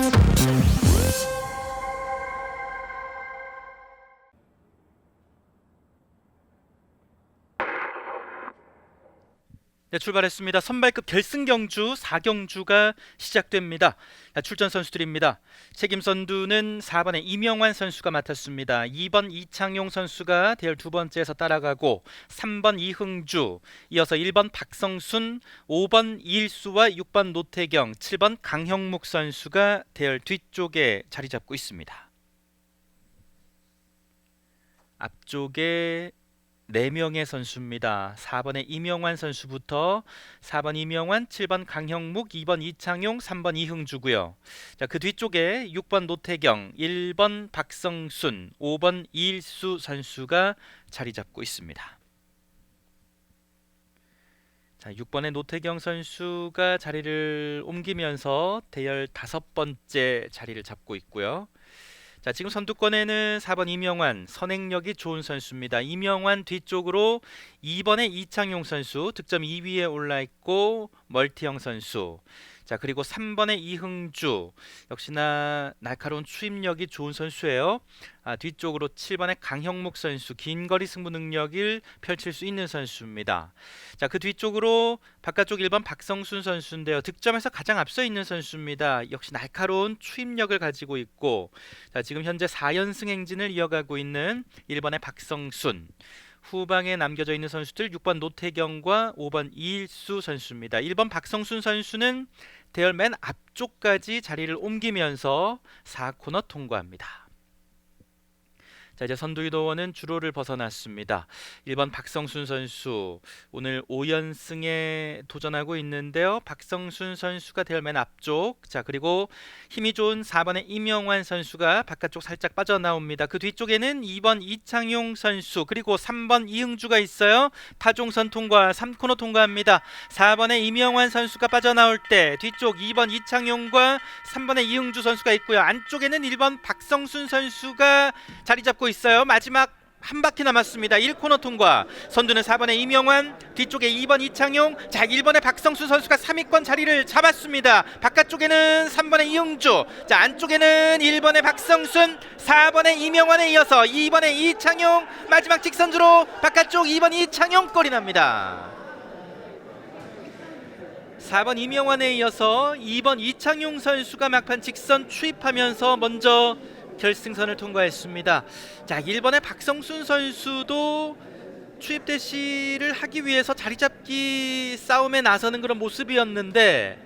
Thank you. 네, 출발했습니다. 선발급 결승 경주 4경주가 시작됩니다. 자, 출전 선수들입니다. 책임 선두는 4번의 이명환 선수가 맡았습니다. 2번 이창용 선수가 대열 두 번째에서 따라가고 3번 이흥주, 이어서 1번 박성순, 5번 이일수와 6번 노태경, 7번 강형묵 선수가 대열 뒤쪽에 자리 잡고 있습니다. 앞쪽에 네 명의 선수입니다. 4번의 이명환 선수부터 4번 이명환, 7번 강형묵, 2번 이창용, 3번 이흥주고요. 자, 그 뒤쪽에 6번 노태경, 1번 박성순, 5번 이일수 선수가 자리 잡고 있습니다. 자, 6번의 노태경 선수가 자리를 옮기면서 대열 다섯 번째 자리를 잡고 있고요. 자, 지금 선두권에는 4번 이명환 선행력이 좋은 선수입니다. 이명환 뒤쪽으로 2번의 이창용 선수 득점 2위에 올라 있고 멀티형 선수. 자, 그리고 3번의 이흥주 역시나 날카로운 추임력이 좋은 선수예요. 아, 뒤쪽으로 7번의 강형묵 선수 긴 거리 승부 능력을 펼칠 수 있는 선수입니다. 자, 그 뒤쪽으로 바깥쪽 1번 박성순 선수인데요. 득점에서 가장 앞서 있는 선수입니다. 역시 날카로운 추임력을 가지고 있고 자, 지금 현재 4연승 행진을 이어가고 있는 1번의 박성순 후방에 남겨져 있는 선수들 6번 노태경과 5번 이일수 선수입니다. 1번 박성순 선수는 대열 맨 앞쪽까지 자리를 옮기면서 4코너 통과합니다. 자 이제 선두이도원은 주로를 벗어났습니다. 1번 박성순 선수 오늘 5연승에 도전하고 있는데요. 박성순 선수가 대열 맨 앞쪽 자 그리고 힘이 좋은 4번의 이명환 선수가 바깥쪽 살짝 빠져나옵니다. 그 뒤쪽에는 2번 이창용 선수 그리고 3번 이흥주가 있어요. 타종선 통과 3코너 통과합니다. 4번의 이명환 선수가 빠져나올 때 뒤쪽 2번 이창용과 3번의 이흥주 선수가 있고요. 안쪽에는 1번 박성순 선수가 자리 잡고 있어요. 마지막 한 바퀴 남았습니다. 1코너 통과. 선두는 4번의 이명환, 뒤쪽에 2번 이창용, 자 1번의 박성수 선수가 3위권 자리를 잡았습니다. 바깥쪽에는 3번의 이흥주, 자 안쪽에는 1번의 박성순, 4번의 이명환에 이어서 2번의 이창용, 마지막 직선주로 바깥쪽 2번 이창용 꼴이 납니다. 4번 이명환에 이어서 2번 이창용 선수가 막판 직선 추입하면서 먼저 결승선을 통과했습니다. 자, 1번의 박성순 선수도 추입 대시를 하기 위해서 자리 잡기 싸움에 나서는 그런 모습이었는데